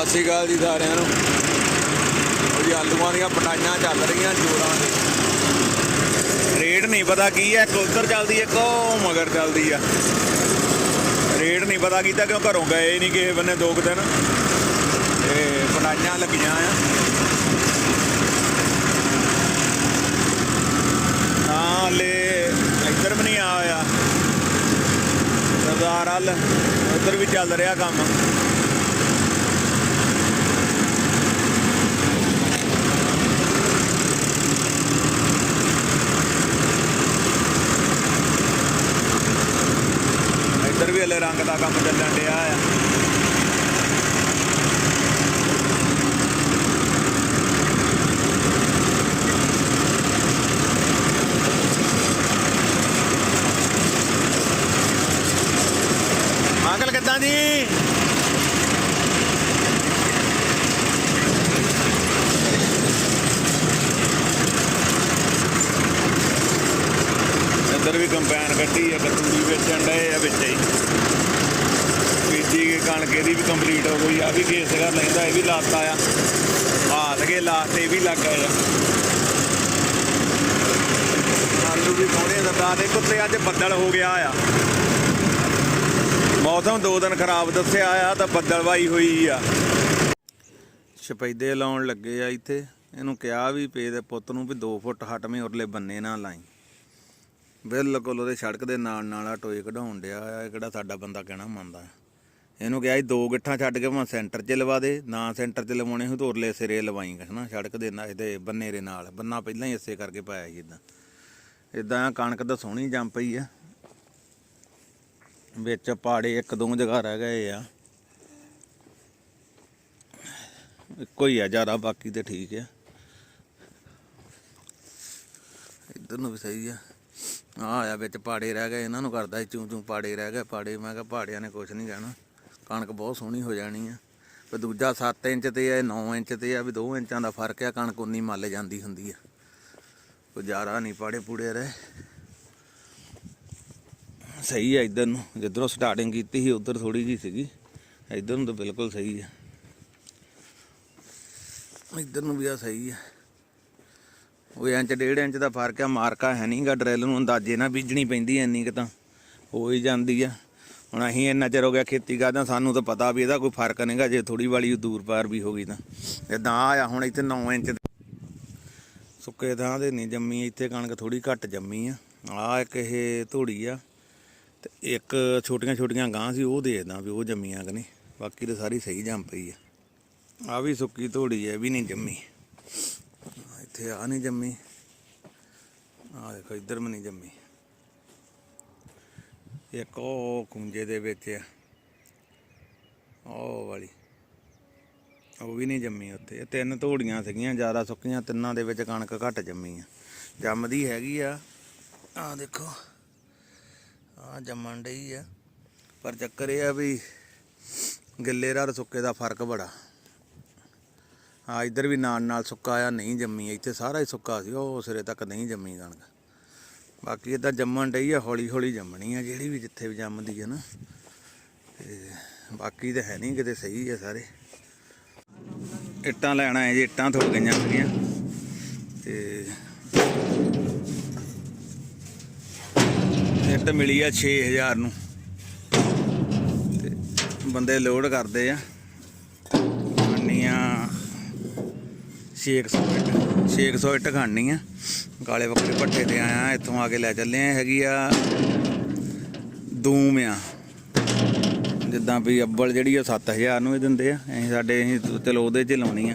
ਸਤਿ ਸ਼੍ਰੀ ਅਕਾਲ ਜੀ ਸਾਰਿਆਂ ਨੂੰ। ਉਹ ਜੀ ਆਲੂਆਂ ਦੀਆਂ ਪਟਾਈਆਂ ਚੱਲ ਰਹੀਆਂ ਜੋਰਾਂ ਦੀ। ਰੇਟ ਨਹੀਂ ਪਤਾ ਕੀ ਹੈ, ਇੱਕ ਉੱਧਰ ਚੱਲਦੀ ਹੈ, ਇੱਕ ਮਗਰ ਚੱਲਦੀ ਆ। ਰੇਟ ਨਹੀਂ ਪਤਾ ਕੀਤਾ ਕਿਉਂ ਘਰੋਂ ਗਏ ਨਹੀਂ ਕਿਸੇ ਬੰਨੇ ਦੋ ਕੁ ਦਿਨ। ਤੇ ਪਟਾਈਆਂ ਲੱਗੀਆਂ ਆ। ਹਾਂ ਇੱਧਰ ਵੀ ਨਹੀਂ ਆਇਆ। ਹੋਇਆ ਸਰਦਾਰ ਹਲ ਉੱਧਰ ਵੀ ਚੱਲ ਰਿਹਾ ਕੰਮ ਇੱਧਰ ਵੀ ਹਲੇ ਰੰਗ ਦਾ ਕੰਮ ਚੱਲਣ ਡਿਆ ਆ ਅੰਕਲ ਕਿੱਦਾਂ ਜੀ ਇੱਧਰ ਕੰਪੈਨ ਕੱਢੀ ਆ ਕਤੂਰੀ ਵੇਚਣ ਡਏ ਆ ਵਿੱਚ ਹੀ। ਬੀਜੀ ਕੇ ਕਣਕ, ਇਹਦੀ ਵੀ ਕੰਪਲੀਟ ਹੋ ਗਈ ਆ ਵੀ ਕੇਸ ਕਰ ਲੈਂਦਾ, ਇਹ ਵੀ ਲਾਤਾ ਆ। ਆ ਲਗੇ ਲਾਸਟ ਇਹ ਵੀ ਲੱਗ ਆ। ਆਲੂ ਵੀ ਸੋਹਣੇ ਸਰਦਾਰ। ਦੇ ਕੁੱਤੇ ਅੱਜ ਬੱਦਲ ਹੋ ਗਿਆ ਆ। ਮੌਸਮ ਦੋ ਦਿਨ ਖਰਾਬ ਦੱਸਿਆ ਆ, ਤਾਂ ਬੱਦਲਵਾਈ ਹੋਈ ਆ। ਛਪੈਦੇ ਲਾਉਣ ਲੱਗੇ ਆ ਇੱਥੇ। ਇਹਨੂੰ ਕਿਹਾ ਵੀ ਪੇ ਦੇ ਪੁੱਤ ਨੂੰ ਵੀ 2 ਫੁੱਟ ਹਟਵੇਂ ਉਰਲੇ ਬੰਨੇ ਨਾ ਲਾਈ। ਬਿਲਕੁਲ ਉਹਦੇ ਸੜਕ ਦੇ ਨਾਲ ਨਾਲ ਆ ਟੋਏ ਕਢਾਉਣ ਡਿਆ ਆ, ਇਹ ਕਿਹੜਾ ਸਾਡਾ ਬੰਦਾ ਕਹਿਣਾ ਮੰਨਦਾ। ਇਹਨੂੰ ਕਿਹਾ ਸੀ ਦੋ ਗਿੱਠਾਂ ਛੱਡ ਕੇ ਮੈਂ ਸੈਂਟਰ 'ਚ ਲਵਾ ਦੇ, ਨਾ ਸੈਂਟਰ 'ਚ ਲਵਾਉਣੇ ਹੋ ਤਾਂ ਉਰਲੇ ਸਿਰੇ ਲਵਾਈ ਹਨਾ ਸੜਕ ਦੇ ਨਾਲ ਇਹਦੇ ਬੰਨੇ ਦੇ ਨਾਲ, ਬੰਨਾ ਪਹਿਲਾਂ ਹੀ ਇਸੇ ਕਰਕੇ ਪਾਇਆ ਸੀ ਇਦਾਂ ਇਦਾਂ ਕਣਕ ਤਾਂ ਸੋਹਣੀ ਜੰਮ ਪਈ ਆ। ਵਿੱਚ ਪਾੜੇ ਇੱਕ ਦੋ ਜਗ੍ਹਾ ਰਹਿ ਗਏ ਆ। ਇੱਕੋ ਹੀ ਆ ਜ਼ਿਆਦਾ, ਬਾਕੀ ਤੇ ਠੀਕ ਆ। ਇੱਧਰ ਨੂੰ ਵੀ ਸਹੀ ਆ। ਆ ਆਇਆ ਵਿੱਚ ਪਾੜੇ ਰਹਿ ਗਏ, ਇਹਨਾਂ ਨੂੰ ਕਰਦਾ ਸੀ ਚੂੰ ਚੂੰ ਪਾੜੇ ਰਹਿ ਗਏ, ਪਾੜੇ, ਮੈਂ ਕਿਹਾ ਪਾੜਿਆਂ ਨੇ ਕੁਝ ਨਹੀਂ ਕਹਿਣਾ, ਕਣਕ ਬਹੁਤ ਸੋਹਣੀ ਹੋ ਜਾਣੀ ਆ। ਤੇ ਦੂਜਾ 7 ਇੰਚ ਤੇ ਆ 9 ਇੰਚ ਤੇ ਆ, ਵੀ 2 ਇੰਚਾਂ ਦਾ ਫ਼ਰਕ ਆ, ਕਣਕ ਉਨੀ ਮੱਲ ਜਾਂਦੀ ਹੁੰਦੀ ਆ। ਕੋਈ ਜ਼ਿਆਦਾ ਨਹੀਂ ਪਾੜੇ ਪੂੜੇ ਰਹੇ। ਸਹੀ ਆ ਇਧਰ ਨੂੰ, ਜਿੱਧਰੋਂ ਸਟਾਰਟਿੰਗ ਕੀਤੀ ਸੀ, ਉਧਰ ਥੋੜੀ ਜੀ ਸੀਗੀ। ਇਧਰ ਨੂੰ ਤਾਂ ਬਿਲਕੁਲ ਸਹੀ ਆ। ਇਧਰ ਨੂੰ ਵੀ ਆ ਸਹੀ ਆ। ਉਹ ਇੰਚ, ਡੇਢ ਇੰਚ ਦਾ ਫ਼ਰਕ ਆ, ਮਾਰਕਾ ਹੈ ਨਹੀਂਗਾ ਡਰਿਲ ਨੂੰ ਅੰਦਾਜ਼ੇ ਨਾਲ ਬੀਜਣੀ ਪੈਂਦੀ ਐ ਇੰਨੀ ਕੁ ਤਾਂ। ਹੋ ਹੀ ਜਾਂਦੀ ਆ। ਹੁਣ ਅਸੀਂ ਇੰਨਾ ਚਿਰ ਹੋ ਗਿਆ ਖੇਤੀ ਕਰਦਾ ਸਾਨੂੰ ਤਾਂ ਪਤਾ ਵੀ ਇਹਦਾ ਕੋਈ ਫ਼ਰਕ ਨਹੀਂਗਾ, ਜੇ ਥੋੜੀ ਵਾਲੀ ਦੂਰ ਪਾਰ ਵੀ ਹੋ ਗਈ ਤਾਂ। ਇਦਾਂ ਆ, ਹੁਣ ਇੱਥੇ 9 ਇੰਚ ਸੁੱਕੇ ਥਾਂ ਦੇ ਨਹੀਂ ਜੰਮੀ, ਇੱਥੇ ਕਣਕ ਥੋੜੀ ਘੱਟ ਜੰਮੀ ਆ। ਆ ਇੱਕ ਇਹ ਧੂੜੀ ਆ, ਤੇ ਇੱਕ ਛੋਟੀਆਂ ਛੋਟੀਆਂ ਗਾਂ ਸੀ, ਉਹ ਦੇਖਦਾ ਵੀ ਉਹ ਜੰਮੀਆਂ ਕਿ ਨਹੀਂ। ਬਾਕੀ ਤਾਂ ਸਾਰੀ ਸਹੀ ਜੰਮ ਪਈ ਆ। ਆ ਵੀ ਸੁੱਕੀ ਧੂੜੀ ਹੈ ਇਹ ਵੀ ਨਹੀਂ ਜੰਮੀ। ਇੱਥੇ ਆ ਨਹੀਂ ਜੰਮੀ। ਆ ਦੇਖੋ, ਇੱਧਰ ਵੀ ਨਹੀਂ ਜੰਮੀ। ਇੱਕ ਉਹ ਕੁੰਜੇ ਦੇ ਵਿੱਚ ਆ। ਉਹ ਵਾਲੀ। ਉਹ ਵੀ ਨਹੀਂ ਜੰਮੀ ਉੱਥੇ। ਤਿੰਨ ਧੂੜੀਆਂ ਸੀਗੀਆਂ, ਜ਼ਿਆਦਾ ਸੁੱਕੀਆਂ, ਤਿੰਨਾਂ ਦੇ ਵਿੱਚ ਕਣਕ ਘੱਟ ਜੰਮੀ ਆ। ਜੰਮਦੀ ਹੈਗੀ ਆ। ਆ ਦੇਖੋ ਆ ਜੰਮਣ ਡਈ ਆ। ਪਰ ਚੱਕਰ ਇਹ ਆ ਵੀ ਗਿੱਲੇ ਦਾ ਸੁੱਕੇ ਦਾ ਫ਼ਰਕ ਬੜਾ। ਹਾਂ, ਇੱਧਰ ਵੀ ਨਾਲ ਨਾਲ ਸੁੱਕਾ ਆ, ਨਹੀਂ ਜੰਮੀ, ਇੱਥੇ ਸਾਰਾ ਹੀ ਸੁੱਕਾ ਸੀ, ਉਹ ਸਿਰੇ ਤੱਕ ਨਹੀਂ ਜੰਮੀ ਕਣਕ। ਬਾਕੀ ਇਦਾਂ ਜੰਮਣ ਡਈ ਆ ਹੌਲੀ ਹੌਲੀ ਜੰਮਣੀ ਆ, ਜਿਹੜੀ ਵੀ ਜਿੱਥੇ ਵੀ ਜੰਮਦੀ ਆ ਨਾ। ਤੇ ਬਾਕੀ ਤਾਂ ਹੈ ਨਹੀਂ ਕਿਤੇ ਸਹੀ ਆ ਸਾਰੇ। ਇੱਟਾਂ ਲੈਣਾ ਹੈ ਜੀ, ਇੱਟਾਂ ਥੋੜ ਗਈਆਂ ਸੀਗੀਆਂ ਤੇ ਇੱਟ ਮਿਲੀ ਆ 6000 ਨੂੰ। ਤੇ ਬੰਦੇ ਲੋਡ ਕਰਦੇ ਆ। 600 ਇੱਟ 600 ਇੱਟ ਖਾਣੀ ਆ। ਕਾਲੇ ਬੱਕਰੇ ਭੱਠੇ ਤੇ ਆਇਆ, ਇੱਥੋਂ ਆ ਕੇ ਲੈ ਚੱਲੇ ਆ, ਹੈਗੀ ਆ ਦੂਮ ਆ। ਜਿੱਦਾਂ ਵੀ ਅੱਬਲ ਜਿਹੜੀ ਆ 7000 ਨੂੰ ਹੀ ਦਿੰਦੇ ਆ। ਅਸੀਂ ਸਾਡੇ, ਅਸੀਂ ਚਲੋ ਉਹਦੇ 'ਚ ਲਾਉਣੀ ਆ।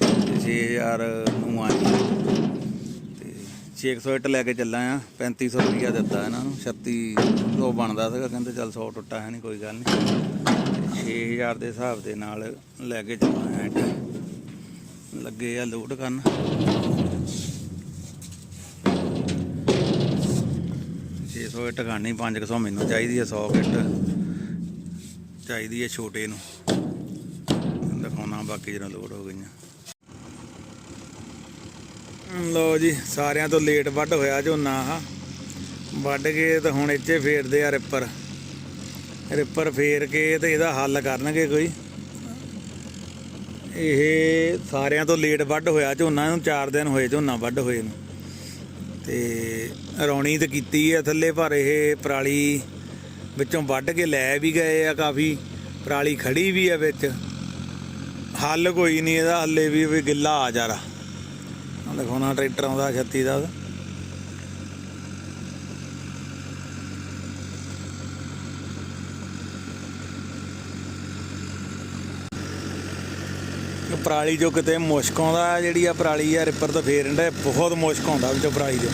ਤੇ 6000 ਨੂੰ ਆਈ ਤੇ 600 ਇੱਟ ਲੈ ਕੇ ਚੱਲਾਂ ਆ। 3500 ਰੁਪਈਆ ਦਿੱਤਾ ਇਹਨਾਂ ਨੂੰ। 3600 ਬਣਦਾ ਸੀਗਾ, ਕਹਿੰਦੇ ਚੱਲ 100 ਟੁੱਟਾ ਹੈ ਨਹੀਂ ਕੋਈ ਗੱਲ ਨਹੀਂ 6000 ਦੇ ਹਿਸਾਬ ਦੇ ਨਾਲ ਲੈ ਕੇ ਚੱਲਾਂ ਆ ਇੱਟ। ਲੱਗੇ ਆ ਲੋਡ ਕਰਨ। ਛੇ ਸੌ ਇੱਟ ਖਾਣੀ 500 ਮੈਨੂੰ ਚਾਹੀਦੀ ਆ 100 ਇੱਟ ਚਾਹੀਦੀ ਹੈ ਛੋਟੇ ਨੂੰ। ਦਿਖਾਉਣਾ ਬਾਕੀ ਜਦੋਂ ਲੋਡ ਹੋ ਗਈਆਂ। ਲਓ ਜੀ, ਸਾਰਿਆਂ ਤੋਂ ਲੇਟ ਵੱਢ ਹੋਇਆ ਝੋਨਾ ਆ ਵੱਢ ਕੇ ਤਾਂ ਹੁਣ ਇੱਥੇ ਫੇਰਦੇ ਆ ਰਿੱਪਰ ਰਿੱਪਰ ਫੇਰ ਕੇ ਤੇ ਇਹਦਾ ਹੱਲ ਕਰਨਗੇ ਕੋਈ। ਇਹ ਸਾਰਿਆਂ ਤੋਂ ਲੇਟ ਵੱਢ ਹੋਇਆ, ਝੋਨਾ ਨੂੰ 4 ਦਿਨ ਹੋਏ, ਝੋਨਾ ਵੱਢ ਹੋਏ ਨੂੰ ਤੇ ਰੌਣੀ ਤੇ ਕੀਤੀ ਹੈ ਥੱਲੇ, ਪਰ ਇਹ ਪਰਾਲੀ ਵਿੱਚੋਂ ਵੱਢ ਕੇ ਲੈ ਵੀ ਗਏ ਆ ਕਾਫੀ। ਪਰਾਲੀ ਖੜੀ ਵੀ ਆ ਵਿੱਚ। ਹੱਲ ਕੋਈ ਨਹੀਂ ਇਹਦਾ, ਹੱਲੇ ਵੀ ਗਿੱਲਾ ਆ ਜਾ ਰਿਹਾ ਦੇਖੋ ਨਾ, ਟਰੈਕਟਰ ਆਉਂਦਾ 36 ਦਾ। ਪਰਾਲੀ ਜੋ ਕਿਤੇ ਮੁਸ਼ਕ ਆਉਂਦਾ, ਜਿਹੜੀ ਆ ਪਰਾਲੀ ਆ ਰਿਪਰ ਤੋਂ ਫੇਰ ਹੁੰਦਾ ਬਹੁਤ ਮੁਸ਼ਕ ਆਉਂਦਾ ਵਿੱਚੋਂ ਪਰਾਲੀ ਦੇ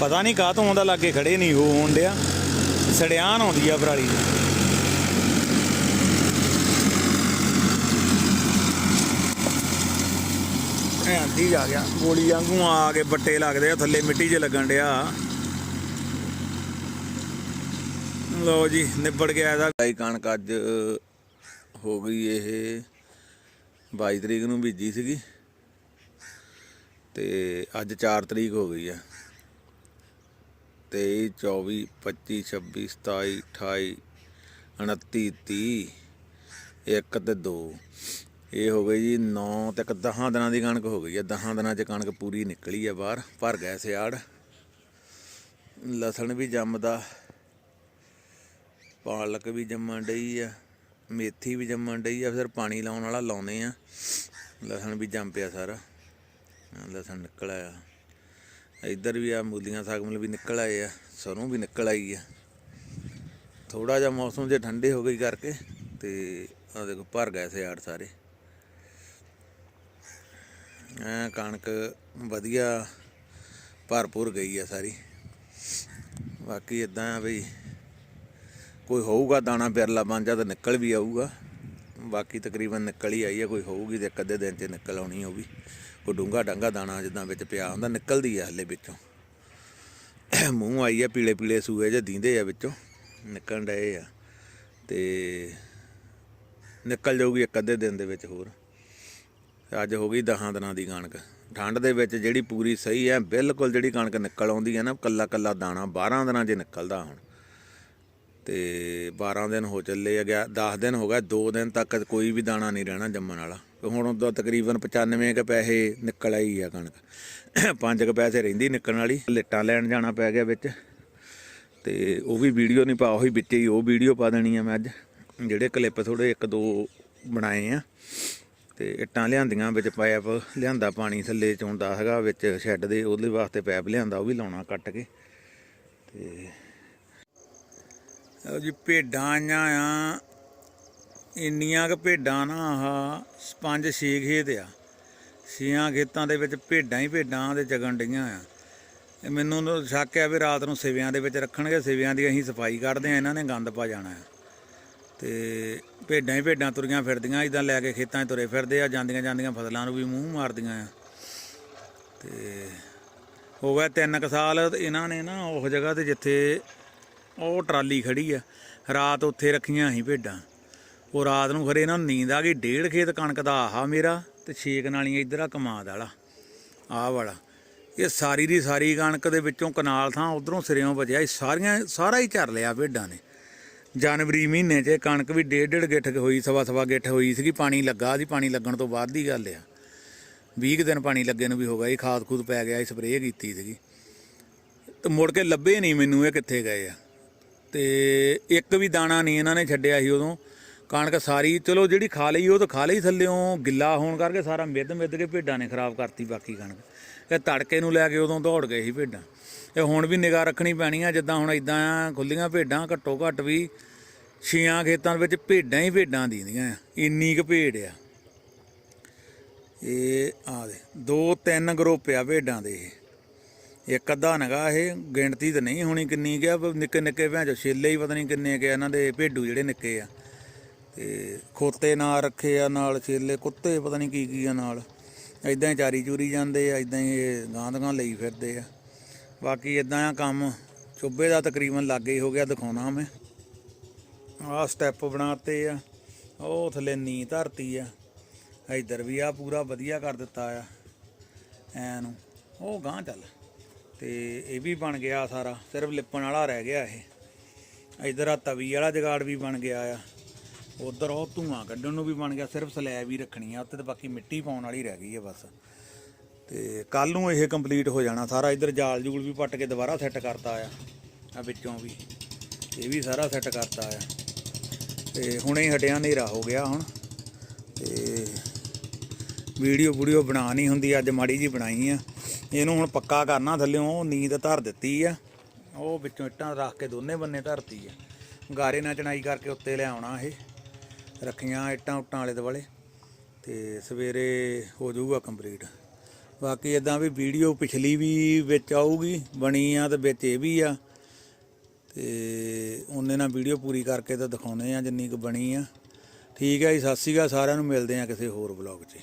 ਪਤਾ ਨਹੀਂ ਕਾਹ ਤੋਂ ਆਉਂਦਾ, ਲਾਗੇ ਖੜੇ ਨਹੀਂ ਉਹ ਹੋਣ ਡਿਆ। ਸੜਿਆਨ ਆਉਂਦੀ ਆ ਪਰਾਲੀ ਦੀ। ਐ ਆਂਦੀ ਗਿਆ। ਗੋਲੀ ਵਾਂਗੂ ਆ ਕੇ ਬੱਟੇ ਲੱਗਦੇ ਆ, ਥੱਲੇ ਮਿੱਟੀ 'ਚ ਲੱਗਣ ਡਿਆ। ਲੋ ਜੀ, ਨਿਬੜ ਗਿਆ ਇਹਦਾ। ਕਣਕ ਅੱਜ ਹੋ ਗਈ ਇਹ 22 ਤਰੀਕ ਨੂੰ ਬੀਜੀ ਸੀਗੀ ਤੇ ਅੱਜ 4 ਤਰੀਕ ਹੋ ਗਈ ਆ। 23 24 25 26 27 28 29 30 ਇੱਕ ਤੇ 2 ਇਹ ਹੋ ਗਈ ਜੀ 9 ਤੇ 10 ਦਿਨਾਂ ਦੀ ਕਣਕ ਹੋ ਗਈ ਆ। 10 ਦਿਨਾਂ 'ਚ ਕਣਕ ਪੂਰੀ ਨਿਕਲੀ ਆ ਬਾਹਰ, ਭਰ ਗਿਆ ਸਿਆੜ। ਲਸਣ ਵੀ ਜੰਮਦਾ, ਪਾਲਕ ਵੀ ਜੰਮਣ ਡਈ ਆ। ਮੇਥੀ ਵੀ ਜੰਮਣ ਡਈ ਆ, ਫਿਰ ਪਾਣੀ ਲਾਉਣ ਵਾਲਾ ਲਾਉਨੇ ਆ। ਲਸਣ ਵੀ ਜੰਮ ਪਿਆ ਸਾਰਾ। ਲਸਣ ਨਿਕਲ ਆਇਆ। ਇੱਧਰ ਵੀ ਆ, ਮੂਲੀਆਂ ਸਾਗਮਲ ਵੀ ਨਿਕਲ ਆਏ ਆ, ਸਰੋਂ ਵੀ ਨਿਕਲ ਆਈ ਆ। ਥੋੜਾ ਜਿਹਾ ਮੌਸਮ ਜੇ ਠੰਡੇ ਹੋ ਗਈ ਕਰਕੇ, ਤੇ ਆ ਦੇਖੋ ਭਰ ਗਏ ਸਿਆੜ ਸਾਰੇ। ਐ ਕਣਕ ਵਧੀਆ ਭਰਪੂਰ ਗਈ ਆ ਸਾਰੀ। ਬਾਕੀ ਇਦਾਂ ਆ ਬਈ ਕੋਈ ਹੋਊਗਾ, ਦਾਣਾ ਪਿਰਲਾ ਬਣ ਜਾ ਤਾਂ ਨਿਕਲ ਵੀ ਆਊਗਾ। ਬਾਕੀ ਤਕਰੀਬਨ ਨਿਕਲ ਹੀ ਆਈ ਹੈ, ਕੋਈ ਹੋਊਗੀ ਤੇ ਇੱਕ ਅੱਧੇ ਦਿਨ 'ਚ ਨਿਕਲ ਆਉਣੀ ਉਹ ਵੀ। ਕੋਈ ਡੂੰਗਾ ਡੰਗਾ ਦਾਣਾ ਜਿੱਦਾਂ ਵਿੱਚ ਪਿਆ ਹੁੰਦਾ, ਨਿਕਲਦੀ ਆ ਹਲੇ ਵਿੱਚੋਂ। ਮੂੰਹ ਆਈ ਆ ਪੀਲੇ ਪੀਲੇ ਸੂਏ ਜੇ ਦੀਂਦੇ ਆ ਵਿੱਚੋਂ, ਨਿਕਲਣ ਡਏ ਆ। ਤੇ ਨਿਕਲ ਜਾਊਗੀ ਇੱਕ ਅੱਧੇ ਦਿਨ ਦੇ ਵਿੱਚ ਹੋਰ। ਅੱਜ ਹੋ ਗਈ 10 ਦਿਨਾਂ ਦੀ ਕਣਕ। ਠੰਡ ਦੇ ਵਿੱਚ ਜਿਹੜੀ ਪੂਰੀ ਸਹੀ ਹੈ, ਬਿਲਕੁਲ ਜਿਹੜੀ ਕਣਕ ਨਿਕਲ ਆਉਂਦੀ ਹੈ ਨਾ, ਕੱਲਾ ਕੱਲਾ ਦਾਣਾ 12 ਦਿਨਾਂ 'ਚ ਨਿਕਲਦਾ ਹੁਣ। ਤੇ 12 ਦਿਨ ਹੋ ਚੱਲੇ ਆ ਗਿਆ 10 ਦਿਨ ਹੋ ਗਿਆ 2 ਦਿਨ ਤੱਕ ਕੋਈ ਵੀ ਦਾਣਾ ਨਹੀਂ ਰਹਿਣਾ ਜੰਮਣ ਵਾਲਾ। ਹੁਣ ਉਹਦਾ ਤਕਰੀਬਨ 95 ਕ ਪੈਸੇ ਨਿਕਲ ਆਈ ਆ ਕਣਕ। 5 ਕ ਪੈਸੇ ਰਹਿੰਦੀ ਨਿਕਲਣ ਵਾਲੀ। ਲਿੱਟਾਂ ਲੈਣ ਜਾਣਾ ਪੈ ਗਿਆ ਵਿੱਚ। ਤੇ ਉਹ ਵੀ ਵੀਡੀਓ ਨਹੀਂ ਪਾ, ਉਹੀ ਵਿੱਚ ਹੀ ਉਹ ਵੀਡੀਓ ਪਾ ਦੇਣੀ ਆ ਮੈਂ ਅੱਜ। ਜਿਹੜੇ ਕਲਿੱਪ ਥੋੜੇ ਇੱਕ ਦੋ ਬਣਾਏ ਆ। ਤੇ ਇੱਟਾਂ ਲਿਆਂਦੀਆਂ ਵਿੱਚ ਪਾਇਪ, ਲਿਆਂਦਾ ਪਾਣੀ ਥੱਲੇ ਚੋਂਦਾ ਹੈਗਾ ਵਿੱਚ ਸ਼ੈੱਡ ਦੇ, ਉਹਦੇ ਵਾਸਤੇ ਪਾਇਪ ਲਿਆਂਦਾ, ਉਹ ਵੀ ਲਾਉਣਾ ਕੱਟ ਕੇ। ਤੇ ਉਹ ਜੀ, ਭੇਡਾਂ ਆਈਆਂ ਆ। ਇੰਨੀਆਂ ਕੁ ਭੇਡਾਂ ਨਾ ਆਹ ਪੰਜ ਛੇ ਖੇਤ ਆ। ਛੇਆਂ ਖੇਤਾਂ ਦੇ ਵਿੱਚ ਭੇਡਾਂ ਹੀ ਭੇਡਾਂ ਦੇ ਜਗਣ ਡਈਆਂ ਆ। ਇਹ ਮੈਨੂੰ ਸ਼ੱਕ ਆ ਵੀ ਰਾਤ ਨੂੰ ਸਿਵਿਆਂ ਦੇ ਵਿੱਚ ਰੱਖਣਗੇ, ਸਿਵਿਆਂ ਦੀ ਅਸੀਂ ਸਫ਼ਾਈ ਕਰਦੇ ਆ, ਇਹਨਾਂ ਨੇ ਗੰਦ ਪਾ ਜਾਣਾ ਆ। ਤੇ ਭੇਡਾਂ ਹੀ ਭੇਡਾਂ ਤੁਰੀਆਂ ਫਿਰਦੀਆਂ ਇਦਾਂ ਲੈ ਕੇ ਖੇਤਾਂ 'ਚ ਤੁਰੇ ਫਿਰਦੇ ਆ, ਜਾਂਦੀਆਂ ਜਾਂਦੀਆਂ ਫਸਲਾਂ ਨੂੰ ਵੀ ਮੂੰਹ ਮਾਰਦੀਆਂ ਆ। ਤੇ ਹੋ ਗਿਆ ਤਿੰਨ ਕੁ ਸਾਲ ਇਹਨਾਂ ਨੇ ਨਾ ਉਸ ਜਗ੍ਹਾ ਤੇ ਜਿੱਥੇ ਉਹ ਟਰਾਲੀ ਖੜੀ ਆ। ਰਾਤ ਉੱਥੇ ਰੱਖੀਆਂ ਸੀ ਭੇਡਾਂ। ਉਹ ਰਾਤ ਨੂੰ ਖਰੇ ਇਹਨਾਂ ਨੂੰ ਨੀਂਦ ਆ ਗਈ। ਡੇਢ ਖੇਤ ਕਣਕ ਦਾ ਆਹਾ ਮੇਰਾ ਤੇ ਛੇਕ ਨਾਲੀਆਂ ਇੱਧਰ ਆ, ਕਮਾਦ ਵਾਲਾ। ਆਹ ਵਾਲਾ। ਇਹ ਸਾਰੀ ਦੀ ਸਾਰੀ ਕਣਕ ਦੇ ਵਿੱਚੋਂ ਕਨਾਲ ਥਾਂ ਉਧਰੋਂ ਸਿਰਿਓਂ ਬਚਿਆ ਇਹ ਸਾਰੀਆਂ ਸਾਰਾ ਹੀ ਝਰ ਲਿਆ ਭੇਡਾਂ ਨੇ। ਜਨਵਰੀ ਮਹੀਨੇ 'ਚ ਕਣਕ ਵੀ ਡੇਢ ਡੇਢ ਗਿੱਠ ਹੋਈ, ਸਵਾ ਸਵਾ ਗਿੱਠ ਹੋਈ ਸੀਗੀ। ਪਾਣੀ ਲੱਗਾ ਸੀ। ਪਾਣੀ ਲੱਗਣ ਤੋਂ ਬਾਅਦ ਦੀ ਗੱਲ ਆ। 20 ਕੁ ਦਿਨ ਪਾਣੀ ਲੱਗੇ ਨੂੰ ਵੀ ਹੋ ਗਿਆ। ਇਹ ਖਾਦ ਖੂਦ ਪੈ ਗਿਆ। ਸਪਰੇਅ ਕੀਤੀ ਸੀਗੀ। ਤੇ ਮੁੜ ਕੇ ਲੱਭੇ ਨਹੀਂ ਮੈਨੂੰ। ਇਹ ਕਿੱਥੇ ਗਏ ਆ? ਤੇ ਇੱਕ ਵੀ ਦਾਣਾ ਨਹੀਂ ਇਹਨਾਂ ਨੇ ਛੱਡਿਆ ਸੀ ਉਦੋਂ। ਕਣਕ ਸਾਰੀ ਚਲੋ ਜਿਹੜੀ ਖਾ ਲਈ, ਉਹ ਤਾਂ ਖਾ ਲਈ ਥੱਲਿਓਂ। ਗਿੱਲਾ ਹੋਣ ਕਰਕੇ ਸਾਰਾ ਮਿੱਧ ਮਿੱਧ ਕੇ ਭੇਡਾਂ ਨੇ ਖਰਾਬ ਕਰਤੀ ਬਾਕੀ ਕਣਕ। ਇਹ ਤੜਕੇ ਨੂੰ ਲੈ ਕੇ ਉਦੋਂ ਦੌੜ ਗਏ ਸੀ ਭੇਡਾਂ। ਇਹ ਹੁਣ ਵੀ ਨਿਗਾਹ ਰੱਖਣੀ ਪੈਣੀ ਆ, ਜਿੱਦਾਂ ਹੁਣ ਇਦਾਂ ਆ, ਖੁੱਲੀਆਂ ਭੇਡਾਂ ਘੱਟੋ ਘੱਟ ਵੀ ਛੀਆਂ ਖੇਤਾਂ ਵਿੱਚ ਭੇਡਾਂ ਹੀ ਭੇਡਾਂ ਦੀਂਦੀਆਂ ਆ। ਇੰਨੀ ਕੁ ਭੇਡ ਆ। ਇਹ ਆ ਦੇ ਦੋ ਤਿੰਨ ਗਰੁੱਪ ਆ ਭੇਡਾਂ ਦੇ ਇੱਕ ਅੱਧਾ ਨਗਾ ਇਹ ਗਿਣਤੀ ਤਾਂ ਨਹੀਂ ਹੋਣੀ ਕਿੰਨੀ ਗਿਆ ਨਿੱਕੇ ਨਿੱਕੇ ਭੈਣ ਚੋ ਛੇਲੇ ਹੀ ਪਤਾ ਨਹੀਂ ਕਿੰਨੇ ਕਿ ਇਹਨਾਂ ਦੇ ਭੇਡੂ ਜਿਹੜੇ ਨਿੱਕੇ ਆ। ਤੇ ਖੋਤੇ ਨਾਲ ਰੱਖੇ ਆ ਨਾਲ ਛੇਲੇ, ਕੁੱਤੇ ਪਤਾ ਨਹੀਂ ਕੀ ਕੀ ਆ ਨਾਲ। ਇਦਾਂ ਹੀ ਚਾਰੀ ਚੂਰੀ ਜਾਂਦੇ ਆ ਇਦਾਂ ਹੀ ਇਹ ਗਾਂ ਦੀਆਂ ਲਈ ਫਿਰਦੇ ਆ। ਬਾਕੀ ਇਦਾਂ ਆ ਕੰਮ ਚੁੱਬੇ ਦਾ ਤਕਰੀਬਨ ਲਾਗੇ ਹੀ ਹੋ ਗਿਆ, ਦਿਖਾਉਣਾ ਮੈਂ। ਆਹ ਸਟੈਪ ਬਣਾਤੇ ਆ, ਉਹ ਥੱਲੇ ਨੀ ਧਰਤੀ ਆ। ਇੱਧਰ ਵੀ ਆ ਪੂਰਾ ਵਧੀਆ ਕਰ ਦਿੱਤਾ ਆ ਐ ਨੂੰ ਉਹ ਗਾਂ ਚੱਲ। ਤੇ ਇਹ ਵੀ ਬਣ ਗਿਆ ਸਾਰਾ, ਸਿਰਫ ਲਿਪਣ ਵਾਲਾ ਰਹਿ ਗਿਆ ਇਹ। ਇੱਧਰ ਆ ਤਵੀ ਵਾਲਾ ਜਗਾੜ ਵੀ ਬਣ ਗਿਆ ਆ। ਉਧਰ ਉਹ ਧੂਆਂ ਕੱਢਣ ਨੂੰ ਵੀ ਬਣ ਗਿਆ, ਸਿਰਫ ਸਲੈਬ ਹੀ ਰੱਖਣੀ ਆ ਉੱਤੇ ਤੇ ਬਾਕੀ ਮਿੱਟੀ ਪਾਉਣ ਵਾਲੀ ਰਹਿ ਗਈ ਆ ਬਸ। ਤੇ ਕੱਲ ਨੂੰ ਇਹ ਕੰਪਲੀਟ ਹੋ ਜਾਣਾ ਸਾਰਾ, ਇੱਧਰ ਜਾਲ ਜੂਲ ਵੀ ਪੱਟ ਕੇ ਦੁਬਾਰਾ ਸੈੱਟ ਕਰਤਾ ਆ ਆ ਵਿੱਚੋਂ ਵੀ। ਇਹ ਵੀ ਸਾਰਾ ਸੈੱਟ ਕਰਤਾ ਆ। ਤੇ ਹੁਣੇ ਹੀ ਹਟਿਆ ਹਨੇਰਾ ਹੋ ਗਿਆ ਹੁਣ। ਤੇ ਵੀਡੀਓ ਵੀਡੀਓ ਬਣਾ ਨਹੀਂ ਹੁੰਦੀ, ਅੱਜ ਮਾੜੀ ਜੀ ਬਣਾਈ ਆ। ਇਹਨੂੰ ਹੁਣ ਪੱਕਾ ਕਰਨਾ ਥੱਲਿਓਂ ਨੀਂਦ ਧਰ ਦਿੱਤੀ ਆ। ਉਹ ਵਿੱਚੋਂ ਇੱਟਾਂ ਰੱਖ ਕੇ ਦੋਨੇ ਬੰਨੇ ਧਰਤੀ ਆ। ਗਾਰੇ ਨਾਲ ਚਣਾਈ ਕਰਕੇ ਉੱਤੇ ਲਿਆਉਣਾ ਇਹ। ਰੱਖੀਆਂ ਇੱਟਾਂ ਉੱਟਾਂ ਵਾਲੇ ਦੁਆਲੇ। ਤੇ ਸਵੇਰੇ ਹੋ ਜਾਊਗਾ ਕੰਪਲੀਟ। ਬਾਕੀ ਇਦਾਂ ਵੀ ਵੀਡੀਓ ਪਿਛਲੀ ਵੀ ਵਿੱਚ ਆਊਗੀ, ਬਣੀ ਆ ਤੇ ਵਿੱਚ ਇਹ ਵੀ ਆ। ਤੇ ਉਹਨੇ ਨਾਲ ਵੀਡੀਓ ਪੂਰੀ ਕਰਕੇ ਤਾਂ ਦਿਖਾਉਣੇ ਆ ਜਿੰਨੀ ਕੁ ਬਣੀ ਆ। ਠੀਕ ਹੈ ਜੀ, ਸਤਿ ਸ਼੍ਰੀ ਅਕਾਲ ਸਾਰਿਆਂ ਨੂੰ, ਮਿਲਦੇ ਆ ਕਿਸੇ ਹੋਰ ਵਲੌਗ 'ਚ।